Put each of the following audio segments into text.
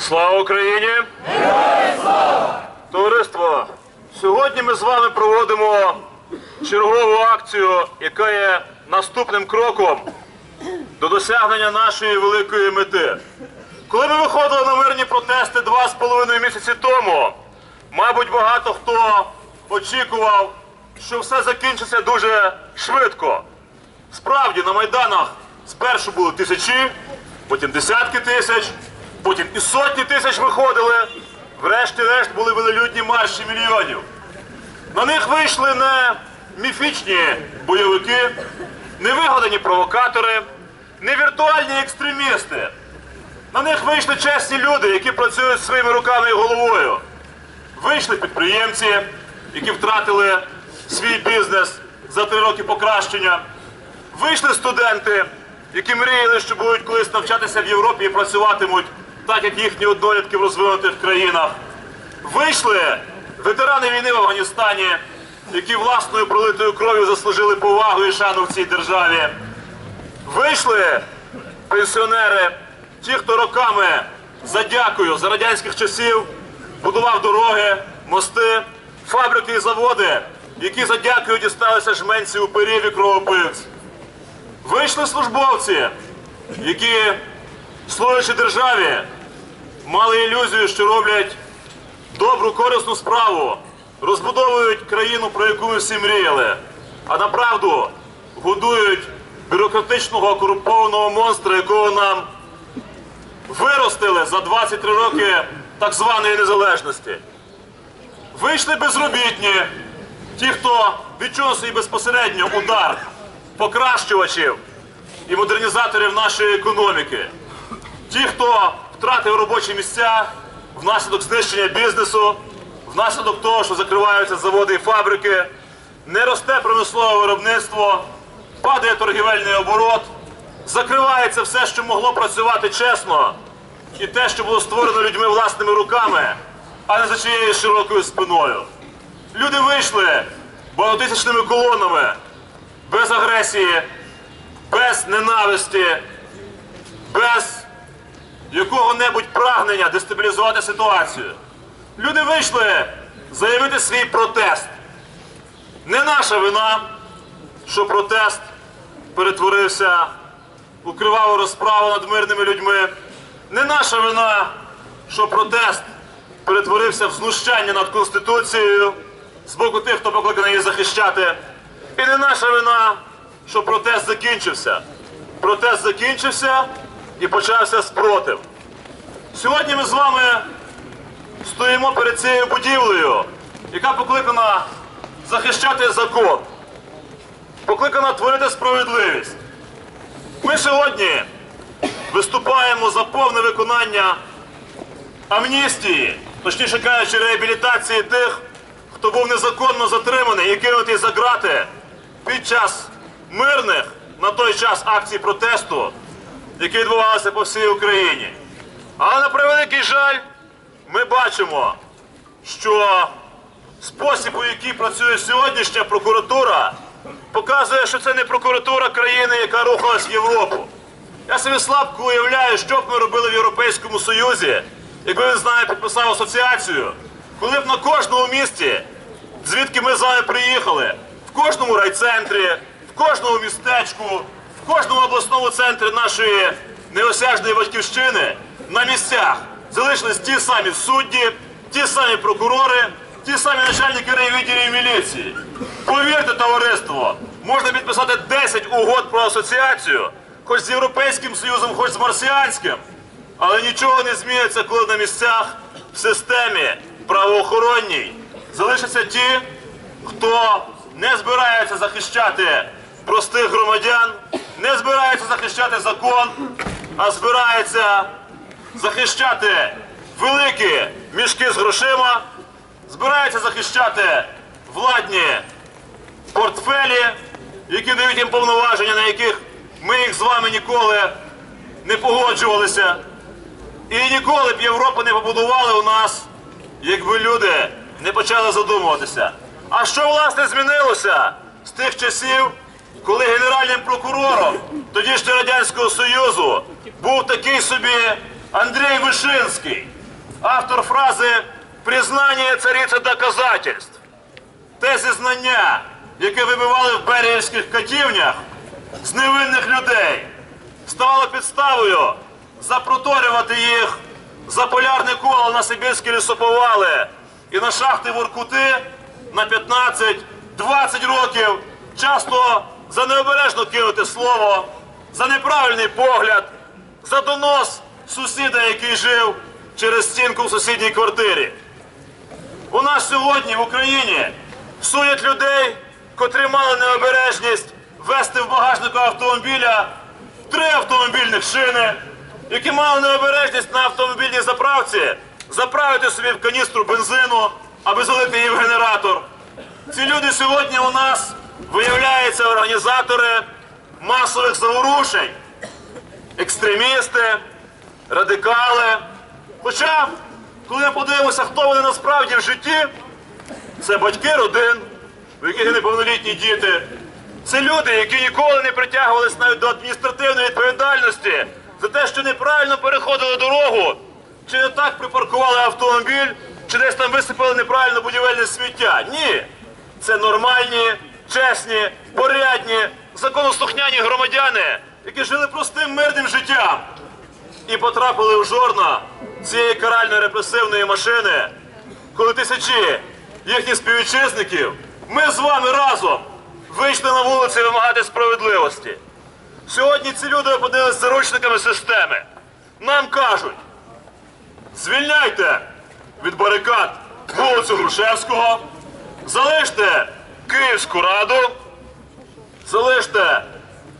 Слава Україні! Товариство, сьогодні ми з вами проводимо чергову акцію, яка є наступним кроком до досягнення нашої великої мети. Коли ми виходили на мирні протести два з половиною місяці тому, мабуть, багато хто очікував, що все закінчиться дуже швидко. Справді на майданах спершу були тисячі, потім десятки тисяч, потім і сотні тисяч виходили. Врешті-решт були велелюдні марші мільйонів. На них вийшли не міфічні бойовики, не вигадані провокатори, не віртуальні екстремісти. На них вийшли чесні люди, які працюють своїми руками і головою. Вийшли підприємці, які втратили свій бізнес за три роки покращення. Вийшли студенти, які мріяли, що будуть колись навчатися в Європі і працюватимуть так, як їхні однолітки в розвинутих країнах. Вийшли ветерани війни в Афганістані, які власною пролитою кров'ю заслужили повагу і шану в цій державі. Вийшли пенсіонери, ті, хто роками за дякую за радянських часів будував дороги, мости, фабрики і заводи, які за дякую дісталися жменці уперів і кровопивць. Вийшли службовці, які, служачи державі, мали ілюзію, що роблять добру, корисну справу, розбудовують країну, про яку ми всі мріяли, а направду годують бюрократичного корумпованого монстра, якого нам виростили за 23 роки так званої незалежності. Вийшли безробітні, ті, хто відчув свій безпосередньо удар покращувачів і модернізаторів нашої економіки. Ті, хто втратив робочі місця внаслідок знищення бізнесу, внаслідок того, що закриваються заводи і фабрики, не росте промислове виробництво, падає торгівельний оборот, закривається все, що могло працювати чесно, і те, що було створено людьми власними руками, а не за чиєю широкою спиною. Люди вийшли багатотисячними колонами, без агресії, без ненависті, без якого-небудь прагнення дестабілізувати ситуацію. Люди вийшли заявити свій протест. Не наша вина, що протест перетворився у криваву розправу над мирними людьми. Не наша вина, що протест перетворився в знущання над Конституцією з боку тих, хто покликаний її захищати. І не наша вина, що протест закінчився. Протест закінчився і почався спротив. Сьогодні ми з вами стоїмо перед цією будівлею, яка покликана захищати закон, покликана творити справедливість. Ми сьогодні виступаємо за повне виконання амністії, точніше кажучи, реабілітації тих, хто був незаконно затриманий і кинутий за грати під час мирних на той час акцій протесту, які відбувалися по всій Україні. Але на превеликий жаль, ми бачимо, що спосіб, у який працює сьогоднішня прокуратура, показує, що це не прокуратура країни, яка рухалась в Європу. Я собі слабко уявляю, що б ми робили в Європейському Союзі, якби він з нами підписав асоціацію, коли б на кожному місті, звідки ми з вами приїхали, в кожному райцентрі, в кожному містечку, кожному обласному центрі нашої неосяжної батьківщини на місцях залишились ті самі судді, ті самі прокурори, ті самі начальники райвідділів міліції. Повірте, товариство, можна підписати 10 угод про асоціацію, хоч з Європейським Союзом, хоч з марсіанським. Але нічого не зміниться, коли на місцях в системі правоохоронній залишаться ті, хто не збирається захищати простих громадян, не збирається захищати закон, а збирається захищати великі мішки з грошима, збирається захищати владні портфелі, які дають їм повноваження, на яких ми їх з вами ніколи не погоджувалися. І ніколи б Європу не побудували у нас, якби люди не почали задумуватися. А що власне змінилося з тих часів, коли генеральним прокурором тодішнього Радянського Союзу був такий собі Андрій Вишинський, автор фрази «Признання – цариця доказательств». Те зізнання, яке вибивали в берегівських катівнях з невинних людей, ставало підставою запроторювати їх за полярне коло на Сибірські лісоповали і на шахти Воркути на 15-20 років, часто за необережно кинуте слово, за неправильний погляд, за донос сусіда, який жив через стінку в сусідній квартирі. У нас сьогодні в Україні судять людей, котрі мали необережність вести в багажнику автомобіля три автомобільних шини, які мали необережність на автомобільній заправці заправити собі в каністру бензину, аби залити її в генератор. Ці люди сьогодні у нас виявляються організатори масових заворушень, екстремісти, радикали. Хоча, коли ми подивимося, хто вони насправді в житті, це батьки родин, у яких неповнолітні діти. Це люди, які ніколи не притягувались навіть до адміністративної відповідальності за те, що неправильно переходили дорогу, чи не так припаркували автомобіль, чи десь там висипали неправильно будівельне сміття. Ні. Це нормальні, чесні, порядні, законослухняні громадяни, які жили простим мирним життям і потрапили в жорна цієї каральної репресивної машини, коли тисячі їхніх співвітчизників, ми з вами разом вийшли на вулиці вимагати справедливості. Сьогодні ці люди опинилися заручниками системи. Нам кажуть, звільняйте від барикад вулицю Грушевського, залиште Київську раду, залиште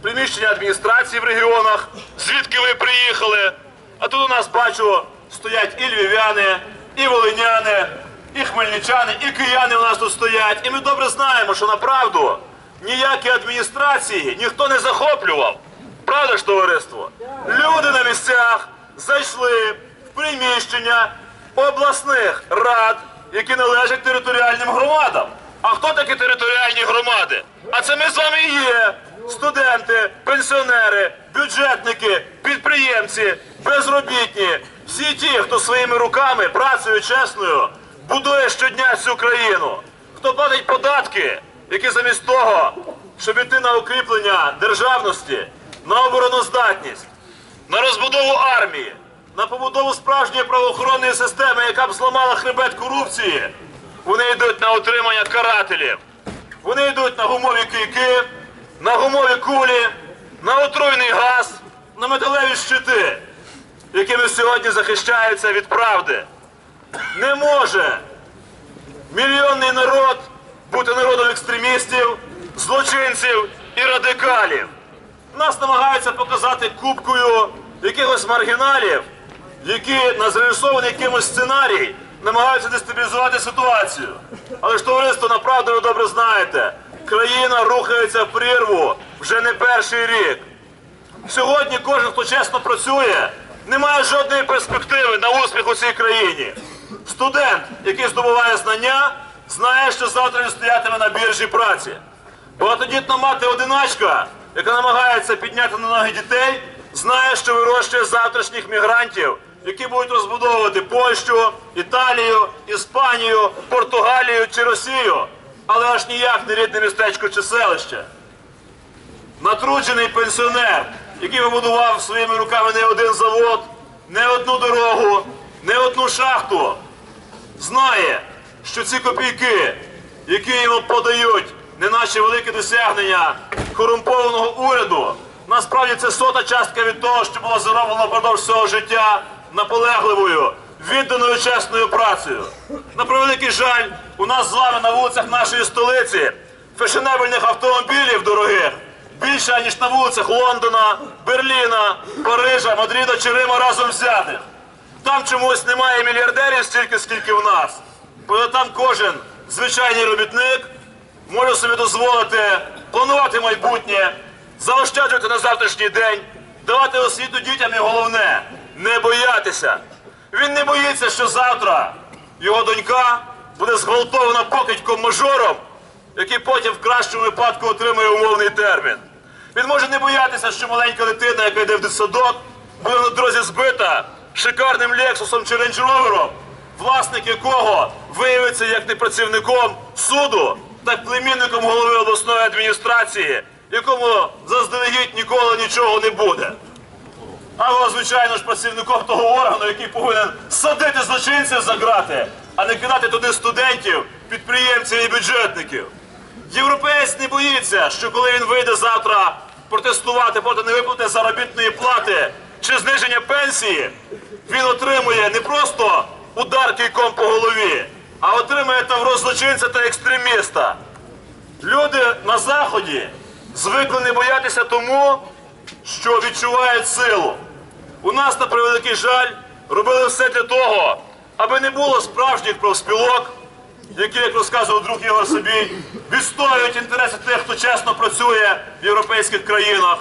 приміщення адміністрації в регіонах, звідки ви приїхали. А тут у нас бачу, стоять і львів'яни, і волиняни, і хмельничани, і кияни у нас тут стоять. І ми добре знаємо, що направду ніякі адміністрації ніхто не захоплював. Правда ж, товариство? Люди на місцях зайшли в приміщення обласних рад, які належать територіальним громадам. А хто такі територіальні громади? А це ми з вами і є. Студенти, пенсіонери, бюджетники, підприємці, безробітні, всі ті, хто своїми руками, працею чесною, будує щодня цю країну, хто платить податки, які замість того, щоб іти на укріплення державності, на обороноздатність, на розбудову армії, на побудову справжньої правоохоронної системи, яка б зламала хребет корупції, вони йдуть на утримання карателів. Вони йдуть на гумові кийки, на гумові кулі, на отруйний газ, на металеві щити, якими сьогодні захищаються від правди. Не може мільйонний народ бути народом екстремістів, злочинців і радикалів. Нас намагаються показати кубкою якихось маргіналів, які на зреалізований якимось сценарій намагаються дестабілізувати ситуацію. Але ж товариство направду ви добре знаєте, країна рухається в прірву вже не перший рік. Сьогодні кожен, хто чесно працює, не має жодної перспективи на успіх у цій країні. Студент, який здобуває знання, знає, що завтра він стоятиме на біржі праці. Багатодітна мати одиначка, яка намагається підняти на ноги дітей, знає, що вирощує завтрашніх мігрантів, які будуть розбудовувати Польщу, Італію, Іспанію, Португалію чи Росію, але аж ніяк не рідне містечко чи селище. Натруджений пенсіонер, який вибудував своїми руками не один завод, не одну дорогу, не одну шахту, знає, що ці копійки, які йому подають, не наші великі досягнення корумпованого уряду, насправді це сота частка від того, що було зароблено впродовж всього життя наполегливою, відданою чесною працею. На превеликий жаль, у нас з вами на вулицях нашої столиці фешенебельних автомобілів дорогих більше, ніж на вулицях Лондона, Берліна, Парижа, Мадріда чи Рима разом взятих. Там чомусь немає мільярдерів стільки, скільки в нас. Бо там кожен звичайний робітник може собі дозволити планувати майбутнє, заощаджувати на завтрашній день, давати освіту дітям і головне не боятися. Він не боїться, що завтра його донька буде зґвалтована покидьком мажором, який потім в кращому випадку отримує умовний термін. Він може не боятися, що маленька дитина, яка йде в дитсадок, буде на дорозі збита шикарним Лексусом чи Roverом, власник якого виявиться як не працівником суду, так племінником голови обласної адміністрації, якому заздалегідь ніколи нічого не буде. Або, звичайно ж, працівником того органу, який повинен садити злочинців за грати, а не кидати туди студентів, підприємців і бюджетників. Європеєць не боїться, що коли він вийде завтра протестувати проти невиплати заробітної плати чи зниження пенсії, він отримує не просто удар кійком по голові, а отримує тавро злочинця та екстреміста. Люди на заході звикли не боятися тому, що відчувають силу. У нас, на превеликий жаль, робили все для того, аби не було справжніх профспілок, які, як розказував друг Ігор Собій, відстоюють інтереси тих, хто чесно працює в європейських країнах.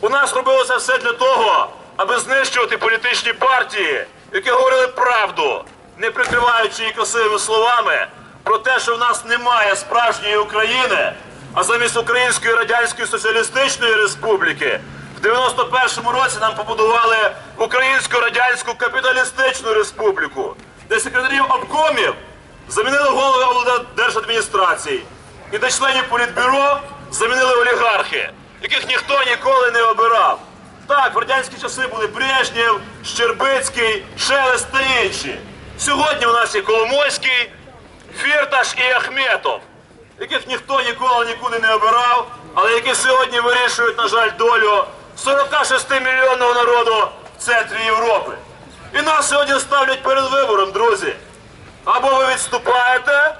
У нас робилося все для того, аби знищувати політичні партії, які говорили правду, не прикриваючи її красивими словами про те, що в нас немає справжньої України, а замість Української Радянської Соціалістичної Республіки в 91-му році нам побудували Українську Радянську Капіталістичну Республіку, де секретарів обкомів замінили голови облдержадміністрацій і де членів політбюро замінили олігархи, яких ніхто ніколи не обирав. Так, в радянські часи були Брежнєв, Щербицький, Шелест та інші. Сьогодні у нас є Коломойський, Фірташ і Ахметов, яких ніхто ніколи нікуди не обирав, але які сьогодні вирішують, на жаль, долю 46 мільйонного народу в центрі Європи. І нас сьогодні ставлять перед вибором, друзі. Або ви відступаєте,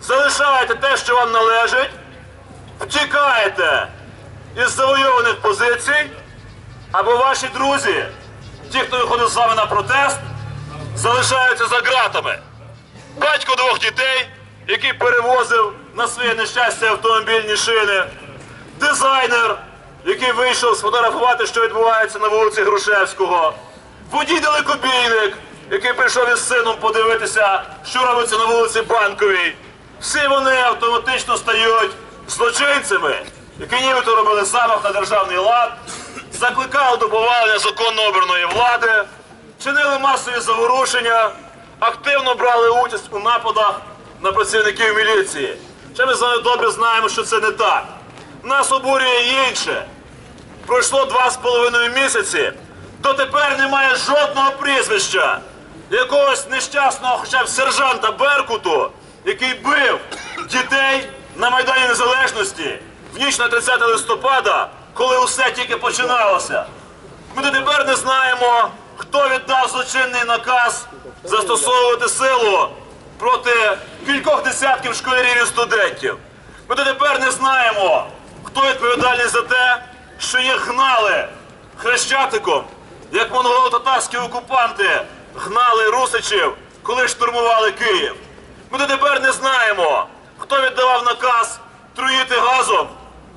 залишаєте те, що вам належить, втікаєте із завойованих позицій, або ваші друзі, ті, хто виходив з вами на протест, залишаються за ґратами. Батько двох дітей, який перевозив на своє нещастя автомобільні шини, дизайнер, який вийшов сфотографувати, що відбувається на вулиці Грушевського, водій далекобійник, який прийшов із сином подивитися, що робиться на вулиці Банковій. Всі вони автоматично стають злочинцями, які нібито робили замах на державний лад, закликали до повалення законно обраної влади, чинили масові заворушення, активно брали участь у нападах на працівників міліції. Ще ми з вами добре знаємо, що це не так. Нас обурює інше. Пройшло два з половиною місяці, дотепер немає жодного прізвища якогось нещасного хоча б сержанта Беркуту, який бив дітей на Майдані Незалежності в ніч на 30 листопада, коли усе тільки починалося. Ми дотепер не знаємо, хто віддав злочинний наказ застосовувати силу проти кількох десятків школярів і студентів. Ми дотепер не знаємо, хто відповідальний за те, що їх гнали хрещатиком, як монголо-татарські окупанти гнали русичів, коли штурмували Київ. Ми дотепер не знаємо, хто віддавав наказ труїти газом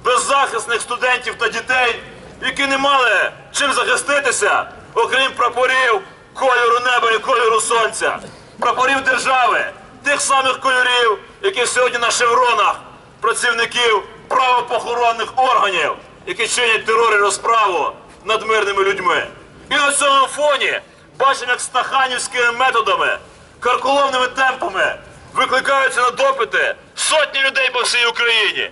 беззахисних студентів та дітей, які не мали чим захиститися, окрім прапорів кольору неба і кольору сонця, прапорів держави, тих самих кольорів, які сьогодні на шевронах працівників правоохоронних органів, які чинять терор і розправу над мирними людьми. І на цьому фоні бачимо, як стаханівськими методами, карколомними темпами викликаються на допити сотні людей по всій Україні.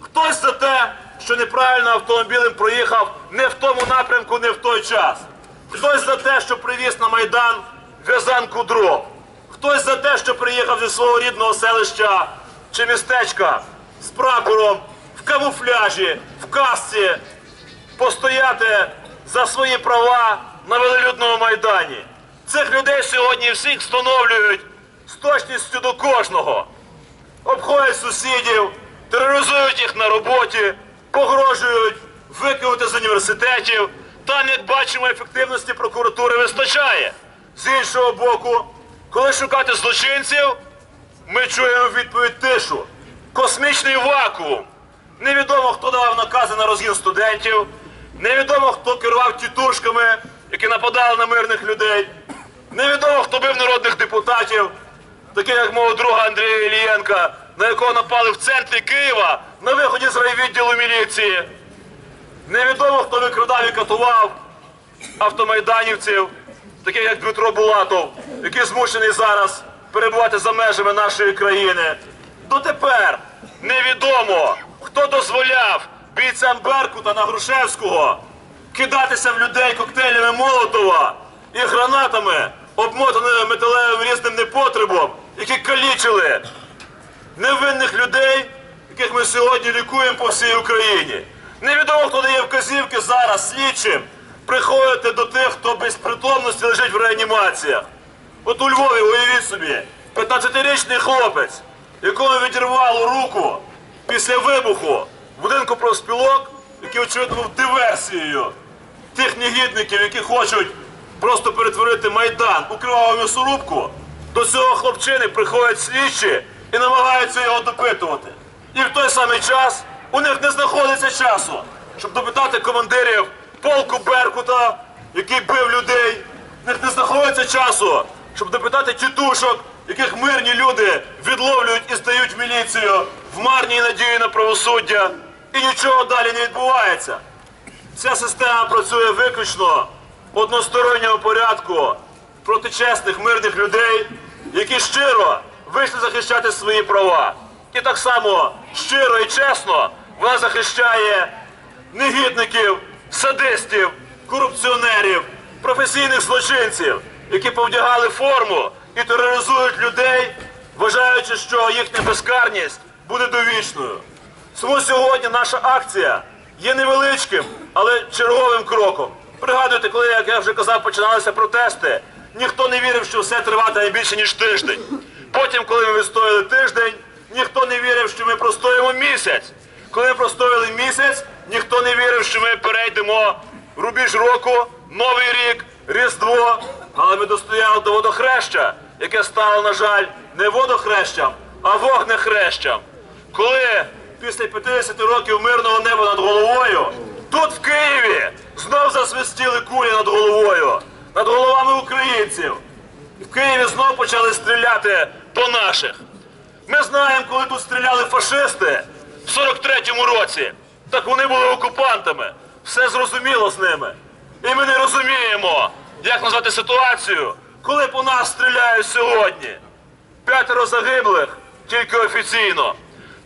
Хтось за те, що неправильно автомобілем проїхав не в тому напрямку, не в той час. Хтось за те, що привіз на Майдан в'язанку дров. Хтось за те, що приїхав зі свого рідного селища чи містечка з прапором камуфляжі, в касці, постояти за свої права на велелюдному майдані. Цих людей сьогодні всіх встановлюють з точністю до кожного. Обходять сусідів, тероризують їх на роботі, погрожують викинути з університетів. Там, як бачимо, ефективності прокуратури вистачає. З іншого боку, коли шукати злочинців, ми чуємо відповідь тишу. Космічний вакуум. Невідомо, хто давав накази на розгін студентів, невідомо, хто керував тітушками, які нападали на мирних людей, невідомо, хто бив народних депутатів, таких як мого друга Андрія Ілієнка, на якого напали в центрі Києва на виході з райвідділу міліції. Невідомо, хто викрадав і катував автомайданівців, таких як Дмитро Булатов, який змушений зараз перебувати за межами нашої країни. Дотепер невідомо, хто дозволяв бійцям Беркута на Грушевського кидатися в людей коктейлями Молотова і гранатами, обмотаними металевим різним непотребом, які калічили невинних людей, яких ми сьогодні лікуємо по всій Україні. Невідомо, хто дає вказівки зараз слідчим приходити до тих, хто без притомності лежить в реанімаціях. От у Львові, уявіть собі, 15-річний хлопець, якому відірвало руку після вибуху будинку профспілок, який очевидно був диверсією тих негідників, які хочуть просто перетворити Майдан у криваву м'ясорубку, до цього хлопчини приходять слідчі і намагаються його допитувати. І в той самий час у них не знаходиться часу, щоб допитати командирів полку Беркута, який бив людей. В них не знаходиться часу, щоб допитати тітушок, яких мирні люди відловлюють і здають в міліцію в марній надії на правосуддя. І нічого далі не відбувається. Ця система працює виключно в односторонньому порядку проти чесних мирних людей, які щиро вийшли захищати свої права. І так само щиро і чесно вона захищає негідників, садистів, корупціонерів, професійних злочинців, які повдягали форму і тероризують людей, вважаючи, що їхня безкарність буде довічною. Тому сьогодні наша акція є невеличким, але черговим кроком. Пригадуйте, коли, як я вже казав, починалися протести, ніхто не вірив, що все триватиме більше, ніж тиждень. Потім, коли ми відстояли тиждень, ніхто не вірив, що ми простоїмо місяць. Коли ми простояли місяць, ніхто не вірив, що ми перейдемо рубіж року, Новий рік, Різдво. Але ми достояли до водохреща, яке стало, на жаль, не водохрещем, а вогнехрещем. Коли після 50 років мирного неба над головою, тут в Києві знов засвистіли кулі над головою, над головами українців. І в Києві знов почали стріляти по наших. Ми знаємо, коли тут стріляли фашисти в 43-му році, так вони були окупантами. Все зрозуміло з ними. І ми не розуміємо, як назвати ситуацію, коли по нас стріляють сьогодні. П'ятеро загиблих тільки офіційно,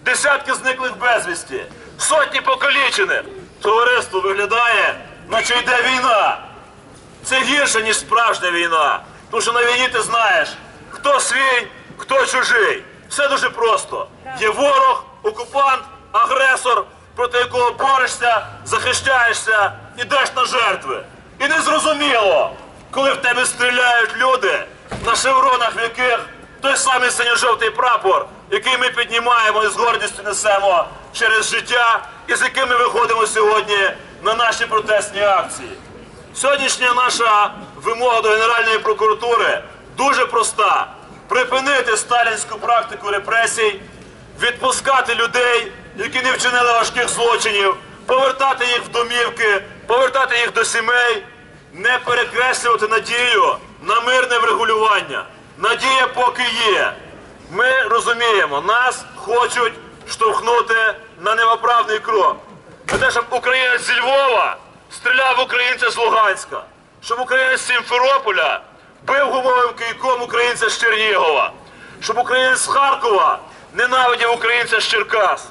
десятки зниклих безвісті, сотні покалічених. Товариство виглядає, наче йде війна. Це гірше, ніж справжня війна. Тому що на війні ти знаєш, хто свій, хто чужий. Все дуже просто. Є ворог, окупант, агресор, проти якого борешся, захищаєшся, ідеш на жертви. І не зрозуміло, коли в тебе стріляють люди, на шевронах в яких той самий синьо-жовтий прапор, який ми піднімаємо і з гордістю несемо через життя, і з яким ми виходимо сьогодні на наші протестні акції. Сьогоднішня наша вимога до Генеральної прокуратури дуже проста: припинити сталінську практику репресій, відпускати людей, які не вчинили важких злочинів, повертати їх в домівки, повертати їх до сімей, не перекреслювати надію на мирне врегулювання. Надія поки є. Ми розуміємо, нас хочуть штовхнути на невоправний крок. На те, щоб українець зі Львова стріляв українця з Луганська, щоб українець з Сімферополя бив гумовим кийком українця з Чернігова, щоб українець з Харкова ненавидів українця з Черкас.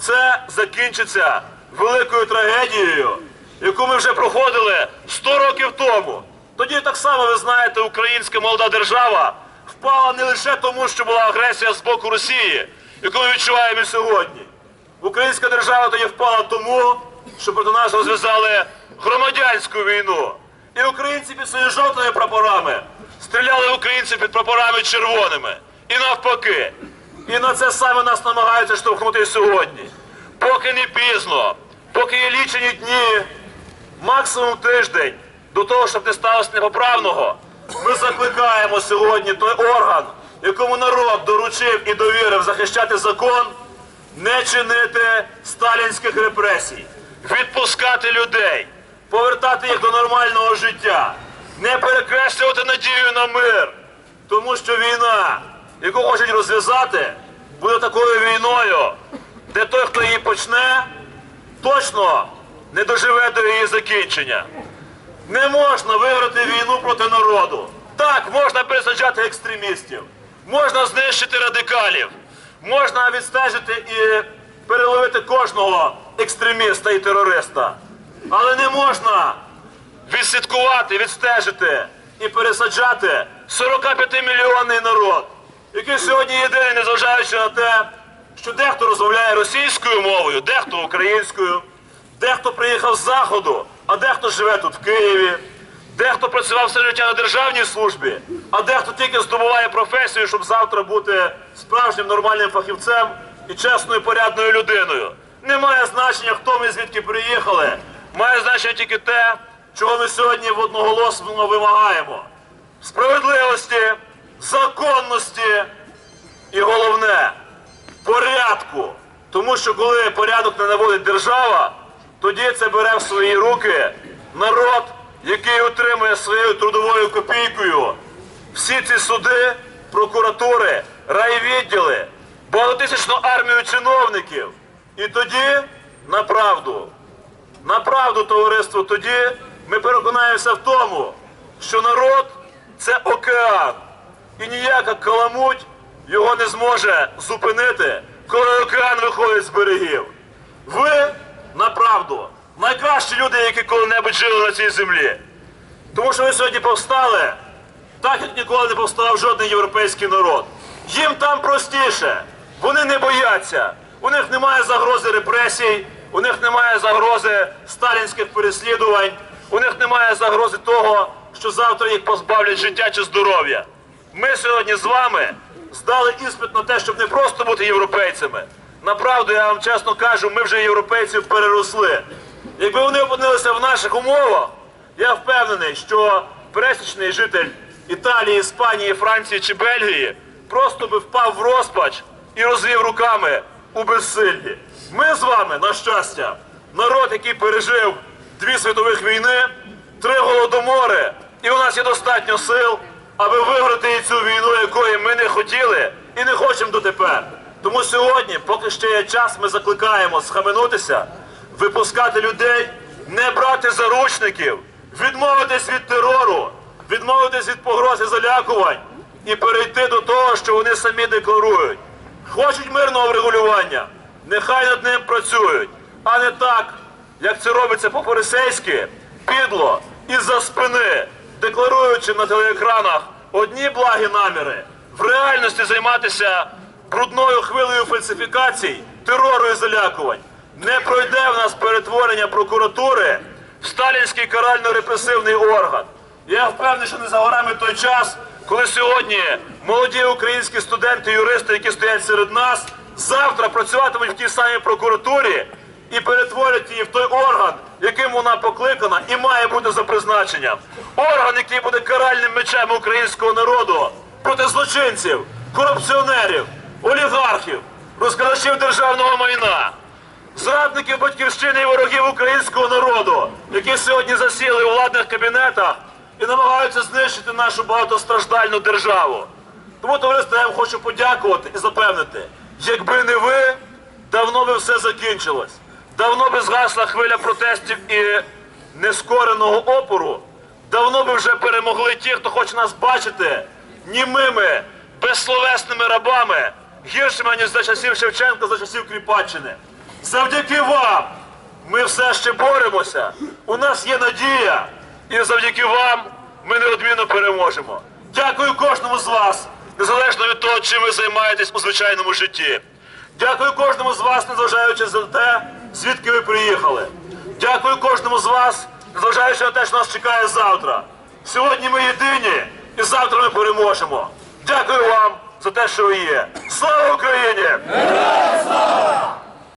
Це закінчиться великою трагедією, яку ми вже проходили 100 років тому. Тоді так само, ви знаєте, українська молода держава впала не лише тому, що була агресія з боку Росії, яку ми відчуваємо сьогодні. Українська держава тоді впала тому, що проти нас розв'язали громадянську війну. І українці під своїми жовтими прапорами стріляли українців під прапорами червоними. І навпаки. І на це саме нас намагаються штовхнути сьогодні. Поки не пізно, поки є лічені дні, максимум тиждень до того, щоб не сталося непоправного, ми закликаємо сьогодні той орган, якому народ доручив і довірив захищати закон, не чинити сталінських репресій, відпускати людей, повертати їх до нормального життя, не перекреслювати надію на мир, тому що війна, яку хочуть розв'язати, буде такою війною, де той, хто її почне, точно не доживе до її закінчення. Не можна виграти війну проти народу. Так, можна пересаджати екстремістів, можна знищити радикалів, можна відстежити і переловити кожного екстреміста і терориста. Але не можна відслідкувати, відстежити і пересаджати 45-мільйонний народ, який сьогодні єдиний, незважаючи на те, що дехто розмовляє російською мовою, дехто українською, дехто приїхав з заходу, а дехто живе тут в Києві, дехто працював все життя на державній службі, а дехто тільки здобуває професію, щоб завтра бути справжнім нормальним фахівцем і чесною порядною людиною. Не має значення, хто ми звідки приїхали. Має значення тільки те, чого ми сьогодні в одноголосно вимагаємо: справедливості, законності і головне порядку. Тому що коли порядок не наводить держава, тоді це бере в свої руки народ, який отримує своєю трудовою копійкою всі ці суди, прокуратури, райвідділи, багатотисячну армію чиновників. І тоді на правду, на правду, товариство, тоді ми переконаємося в тому, що народ це океан. І ніяка каламуть його не зможе зупинити, коли океан виходить з берегів. Ви на правду найкращі люди, які коли-небудь жили на цій землі. Тому що ви сьогодні повстали, так як ніколи не повстав жодний європейський народ. Їм там простіше, вони не бояться. У них немає загрози репресій, у них немає загрози сталінських переслідувань, у них немає загрози того, що завтра їх позбавлять життя чи здоров'я. Ми сьогодні з вами здали іспит на те, щоб не просто бути європейцями. Направду, я вам чесно кажу, ми вже європейців переросли. Якби вони опинилися в наших умовах, я впевнений, що пересічний житель Італії, Іспанії, Франції чи Бельгії просто би впав в розпач і розвів руками у безсиллі. Ми з вами, на щастя, народ, який пережив дві світових війни, три голодомори, і у нас є достатньо сил, аби виграти цю війну, якої ми не хотіли і не хочемо дотепер. Тому сьогодні, поки ще є час, ми закликаємо схаменутися, випускати людей, не брати заручників, відмовитись від терору, відмовитись від погроз і залякувань і перейти до того, що вони самі декларують. Хочуть мирного врегулювання, нехай над ним працюють, а не так, як це робиться по-фарисейськи, підло і за спини, декларуючи на телеекранах одні благі наміри, в реальності займатися брудною хвилею фальсифікацій, терору і залякувань. Не пройде в нас перетворення прокуратури в сталінський карально-репресивний орган. Я впевнений, що не за горами той час, коли сьогодні молоді українські студенти, юристи, які стоять серед нас, завтра працюватимуть в тій самій прокуратурі і перетворять її в той орган, яким вона покликана і має бути за призначенням. Орган, який буде каральним мечем українського народу проти злочинців, корупціонерів, олігархів, розкрадачів державного майна зрадників батьківщини і ворогів українського народу, які сьогодні засіли у владних кабінетах і намагаються знищити нашу багатостраждальну державу. Тому, товариство, я вам хочу подякувати і запевнити, якби не ви, давно би все закінчилось. Давно би згасла хвиля протестів і нескореного опору. Давно би вже перемогли ті, хто хоче нас бачити німими, безсловесними рабами, гіршими, ніж за часів Шевченка, за часів Кріпаччини. Завдяки вам ми все ще боремося. У нас є надія, і завдяки вам ми неодмінно переможемо. Дякую кожному з вас, незалежно від того, чим ви займаєтесь у звичайному житті. Дякую кожному з вас, незважаючи за те, звідки ви приїхали. Дякую кожному з вас, незважаючи на те, що нас чекає завтра. Сьогодні ми єдині, і завтра ми переможемо. Дякую вам за те, що ви є. Слава Україні!